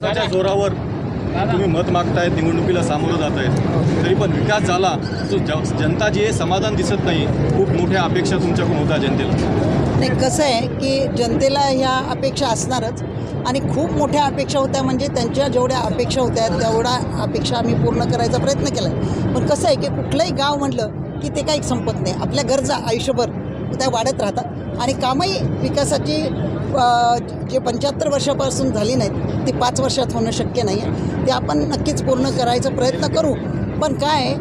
त्याच्या जोरावर तुम्ही मत मागतायत निवडणुकीला सामोरं जात आहेत तरी पण विकास झाला तो ज- जनता जी आहे समाधान दिसत नाही. खूप मोठ्या अपेक्षा तुमच्याकडून होत्या जनतेला. नाही कसं आहे की जनतेला ह्या अपेक्षा असणारच. आणि खूप मोठ्या अपेक्षा होत्या म्हणजे त्यांच्या जेवढ्या अपेक्षा होत्या तेवढ्या अपेक्षा आम्ही पूर्ण करायचा प्रयत्न केला. पण कसं आहे की कुठलंही गाव म्हणलं की ते काही संपत नाही. आपल्या गरजा आयुष्यभर त्या वाढत राहतात. आणि कामही विकासाची जे पंच्याहत्तर वर्षापासून झाली नाहीत ती पाच वर्षात होणं शक्य नाही आहे ते आपण नक्कीच पूर्ण करायचा प्रयत्न करू. पण काय आहे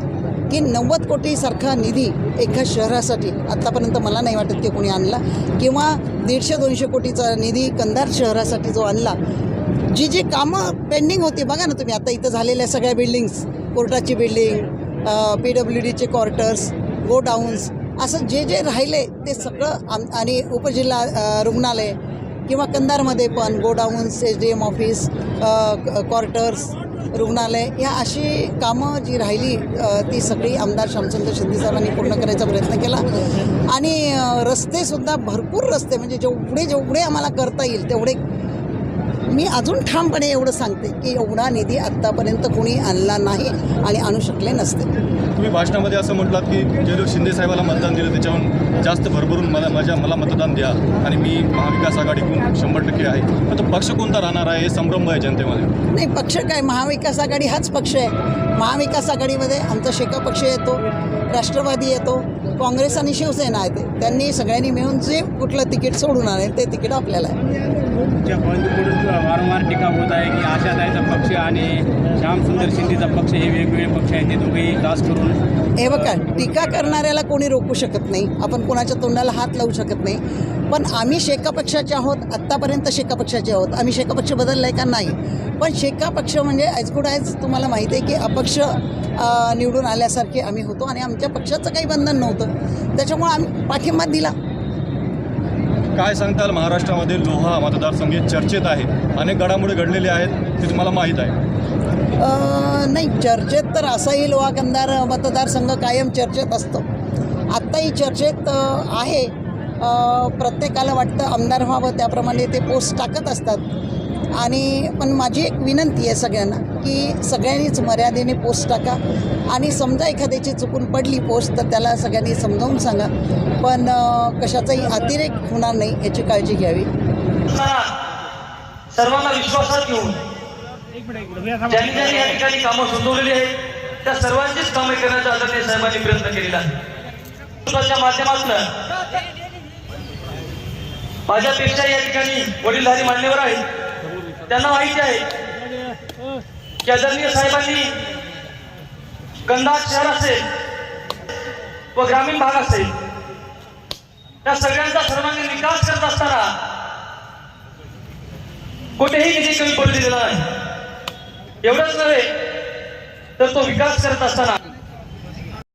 की नव्वद कोटीसारखा निधी एका शहरासाठी आत्तापर्यंत मला नाही वाटत की कोणी आणला. किंवा दीडशे दोनशे कोटीचा निधी कंधार शहरासाठी जो आणला जी जी कामं पेंडिंग होती बघा ना तुम्ही आता इथं झालेल्या सगळ्या बिल्डिंग्स कोर्टाची बिल्डिंग पी डब्ल्यू डीचे क्वार्टर्स गोडाऊन्स असं जे जे राहिले ते सगळं आम आणि उपजिल्हा रुग्णालय किंवा कंधारमध्ये पण godowns H D M office quarters रुग्णालय ह्या अशी कामं जी राहिली ती सगळी आमदार श्यामचंद्र शिंदे साहेबांनी पूर्ण करायचा प्रयत्न केला. आणि रस्तेसुद्धा भरपूर रस्ते म्हणजे जेवढे जेवढे आम्हाला करता येईल तेवढे मी अजून ठामपणे एवढं सांगते की एवढा निधी आत्तापर्यंत कोणी आणला नाही आणि आणू शकले नसते. तुम्ही भाषणामध्ये असं म्हटलात की जे लोक शिंदे साहेबाला मतदान दिलं त्याच्याहून जास्त भरभरून मला माझ्या मला मतदान द्या आणि मी महाविकास आघाडीकडून शंभर टक्के आहे. पण तो पक्ष कोणता राहणार आहे हे संभ्रम आहे जनतेमध्ये? नाही पक्ष काय? महाविकास आघाडी हाच पक्ष आहे. महाविकास आघाडीमध्ये आमचा शेका पक्ष येतो राष्ट्रवादी येतो काँग्रेस आणि शिवसेना आहे ते. त्यांनी सगळ्यांनी मिळून जे कुठलं तिकीट सोडून आणेल ते तिकीट आपल्याला वारंवार टीका होत आहे की आशाताईचा पक्ष आणि श्यामसुंदर शिंदेचा पक्ष हे वेगवेगळे पक्ष आहेत. ते दोघेही दास करून हे बघा टीका करणाऱ्याला कोणी रोखू शकत नाही. आपण कोणाच्या तोंडाला हात लावू शकत नाही. पण आम्ही शेका पक्षाचे आहोत आत्तापर्यंत शेका पक्षाचे आहोत. आम्ही शेका पक्ष बदलला आहे का? नाही. पण शेका पक्ष म्हणजे ॲज गुड ॲज तुम्हाला माहिती आहे की अपक्ष निवडून आल्यासारखे आम्ही होतो आणि आमच्या पक्षाचं काही बंधन नव्हतं. त्याच्यामुळं आम्ही पाठिंबा दिला. काय सांगताल महाराष्ट्रामध्ये लोहा मतदारसंघ चर्चेत आहे? अनेक घडामोडी घडलेल्या आहेत ते तुम्हाला माहीत आहे. नाही चर्चेत तर असाही लोहा कंदार मतदारसंघ कायम चर्चेत असतो. आत्ताही चर्चेत आहे. प्रत्येकाला वाटतं आमदार व्हावं त्याप्रमाणे ते पोस्ट टाकत असतात. आणि पण माझी एक विनंती आहे सगळ्यांना की सगळ्यांनीच मर्यादेने पोस्ट टाका. आणि समजा एखाद्याची चुकून पडली पोस्ट तर त्याला सगळ्यांनी समजावून सांगा. पण कशाचाही अतिरेक होणार नाही याची काळजी घ्यावी. सर्वांना विश्वासात घेऊन ज्यांनी ज्यांनी या ठिकाणी कामं सुचवलेली आहेत त्या सर्वांचीच कामे करण्याचा आदरणीय साहेबांनी प्रयत्न केलेला आहे. माध्यमातून माझ्यापेक्षा या ठिकाणी वडीलधारी मान्यवर आहेत. त्यांना माहिती आहे की आदरणीय साहेबांनी कंधार शहर असेल व ग्रामीण भाग असेल त्या सगळ्यांचा सर्वांगीण विकास करत असताना कुठेही निधी कमी पडू दिलेला नाही. एवढंच नव्हे तर तो विकास करत असताना